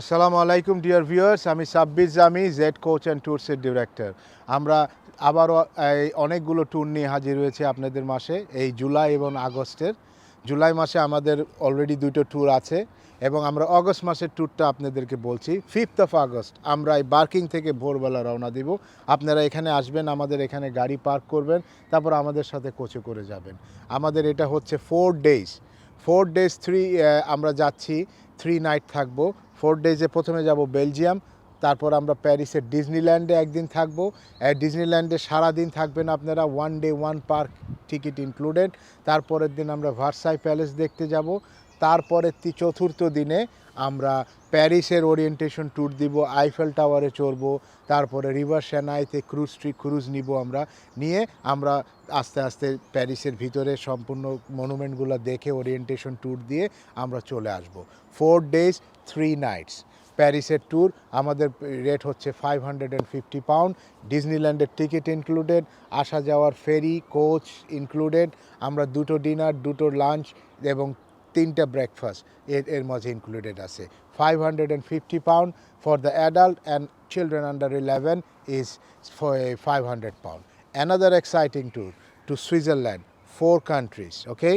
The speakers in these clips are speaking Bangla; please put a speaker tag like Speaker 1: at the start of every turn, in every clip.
Speaker 1: আসসালামু আলাইকুম ডিয়ার ভিউয়ার্স আমি Sabbir Jami Z coach and ট্যুরসের director আমরা আবারও এই অনেকগুলো ট্যুর নিয়ে হাজির হয়েছে আপনাদের মাসে, এই জুলাই এবং আগস্টের। জুলাই মাসে আমাদের অলরেডি দুটো ট্যুর আছে এবং আমরা অগস্ট মাসের ট্যুরটা আপনাদেরকে বলছি। ফিফথ অফ আগস্ট আমরা এই বার্কিং থেকে ভোরবেলা রওনা দিব। আপনারা এখানে আসবেন, আমাদের এখানে গাড়ি পার্ক করবেন, তারপর আমাদের সাথে কোচে করে যাবেন। আমাদের এটা হচ্ছে four days four days three আমরা যাচ্ছি থ্রি নাইট থাকব। ফোর ডেজে প্রথমে যাব বেলজিয়াম, তারপর আমরা প্যারিসের ডিজনিল্যান্ডে একদিন থাকব। ডিজনিল্যান্ডে সারাদিন থাকবেন আপনারা one day one park ticket included তারপরের দিন আমরা ভার্সাই প্যালেস দেখতে যাব। তারপরে চতুর্থ দিনে আমরা প্যারিসের ওরিয়েন্টেশন ট্যুর দিব, আইফেল টাওয়ারে চড়বো, তারপরে রিভার সেনাইতে ক্রুজ ট্রি ক্রুজ নিব আমরা, নিয়ে আমরা আস্তে আস্তে প্যারিসের ভিতরে সম্পূর্ণ মনুমেন্টগুলো দেখে ওরিয়েন্টেশন ট্যুর দিয়ে আমরা চলে আসব। ফোর ডেজ থ্রি নাইটস প্যারিসের ট্যুর, আমাদের রেট হচ্ছে five hundred and fifty pound ডিজনিল্যান্ডের ticket included আসা যাওয়ার ফেরি, কোচ ইনক্লুডেড আমরা দুটো ডিনার, দুটো লাঞ্চ এবং তিনটা ব্রেকফাস্ট এর এর মাঝে ইনক্লুডেড আছে। Five hundred and fifty pound for the adult and children under eleven is for five hundred pound another exciting tour to Switzerland four countries okay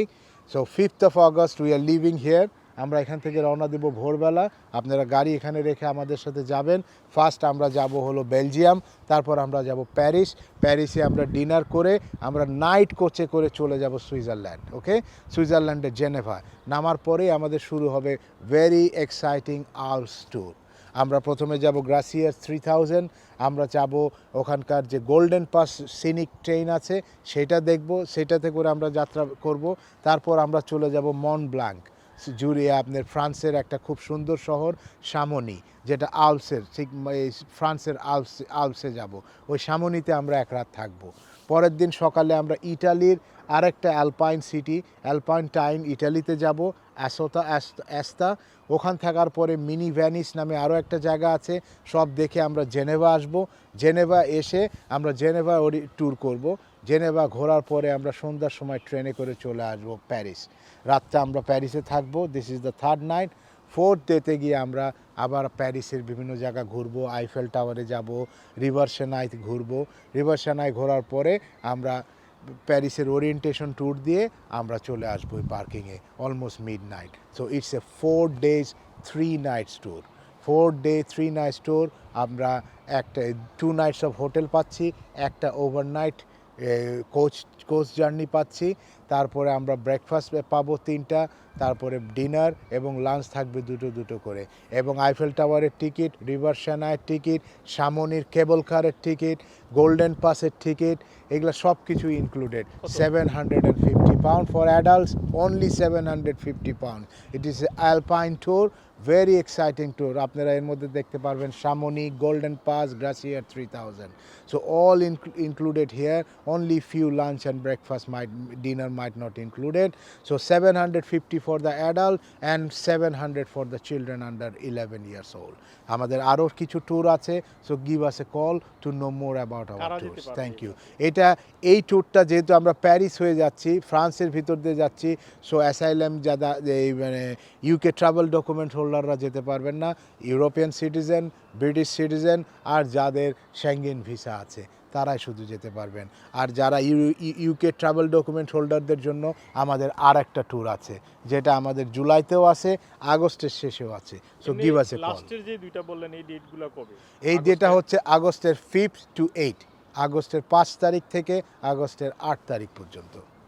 Speaker 1: so fifth of August we are living here আমরা এখান থেকে রওনা দেব ভোরবেলা। আপনারা গাড়ি এখানে রেখে আমাদের সাথে যাবেন। ফার্স্ট আমরা যাব হলো বেলজিয়াম, তারপর আমরা যাব প্যারিস। প্যারিসে আমরা ডিনার করে, আমরা নাইট কোচে করে চলে যাব সুইজারল্যান্ড ওকে সুইজারল্যান্ডের জেনেভা। নামার পরেই আমাদের শুরু হবে ভেরি এক্সাইটিং আলস ট্যুর আমরা প্রথমে যাব গ্রাসিয়ার থ্রি থাউজেন্ড আমরা যাব ওখানকার যে গোল্ডেন পাস সিনিক ট্রেন আছে, সেটা দেখব, সেটাতে করে আমরা যাত্রা করব। তারপর আমরা চলে যাব মন ব্লাঙ্ক জুড়ে আপনার ফ্রান্সের একটা খুব সুন্দর শহর, সামনি, যেটা আলসের, ঠিক ফ্রান্সের আলস, আলসে যাব। ওই সামনিতে আমরা এক রাত থাকব। পরের দিন সকালে আমরা ইটালির আরেকটা অ্যালপাইন সিটি, অ্যালপাইন টাইন ইটালিতে যাব, অ্যাসোতা অ্যাস্তা। ওখান থাকার পরে মিনি ভ্যানিস নামে আরও একটা জায়গা আছে, সব দেখে আমরা জেনেভা আসব। জেনেভা এসে আমরা জেনেভা ওরি ট্যুর করব। জেনেভা ঘোরার পরে আমরা সন্ধ্যার সময় ট্রেনে করে চলে আসব প্যারিস। রাতটা আমরা প্যারিসে থাকব। This is the third night fourth ডেতে গিয়ে আমরা আবার প্যারিসের বিভিন্ন জায়গা ঘুরবো, আইফেল টাওয়ারে যাব, রিভার সেনাই ঘুরবো। রিভার সেনাই ঘোরার পরে আমরা প্যারিসের ওরিয়েন্টেশন ট্যুর দিয়ে আমরা চলে আসব ওই পার্কিংয়ে almost midnight so it's a four days three nights tour four day three nights tour আমরা একটা টু নাইটস অফ হোটেল পাচ্ছি, একটা ওভারনাইট কোচ কোচ জার্নি পাচ্ছি তারপরে আমরা ব্রেকফাস্ট পাবো তিনটা তারপরে ডিনার এবং লাঞ্চ থাকবে দুটো দুটো করে। এবং আইফেল টাওয়ারের টিকিট রিভার সেনায়ের টিকিট সামনির কেবল কারের টিকিট গোল্ডেন পাসের টিকিট এগুলো সব কিছু included seven hundred and fifty pound for adults only seven hundred fifty pound it is Alpine tour very exciting tour আপনারা এর মধ্যে দেখতে পারবেন সামনি Golden Pass Glacier three thousand so all included here only few lunch and breakfast might dinner might not included so 750 for the adult and 700 for the children under 11 years old. আমাদের আরও কিছু ট্যুর আছে so give us a call to know more about our tours? Thank you এটা এই ট্যুরটা যেহেতু আমরা প্যারিস হয়ে যাচ্ছি ফ্রান্সের ভিতর দিয়ে যাচ্ছি সো অ্যাসাইলাম যারা এই মানে ইউকে ট্রাভেল ডকুমেন্ট হোল্ডাররা যেতে পারবেন না ইউরোপিয়ান সিটিজেন ব্রিটিশ সিটিজেন আর যাদের শ্যাঙ্গেন ভিসা আছে। তারাই শুধু যেতে পারবেন। আর যারা ইউ ইউকে ট্রাভেল ডকুমেন্ট হোল্ডারদের জন্য আমাদের আর একটা ট্যুর আছে যেটা আমাদের জুলাইতেও আছে আগস্টের শেষেও আছে। সো গিভ আস এ
Speaker 2: লাস্টের যে দুইটা বললেন এই ডেটগুলো কবে?
Speaker 1: এই ডেটা হচ্ছে আগস্টের ফিফথ টু এইট আগস্টের পাঁচ তারিখ থেকে আগস্টের আট তারিখ পর্যন্ত।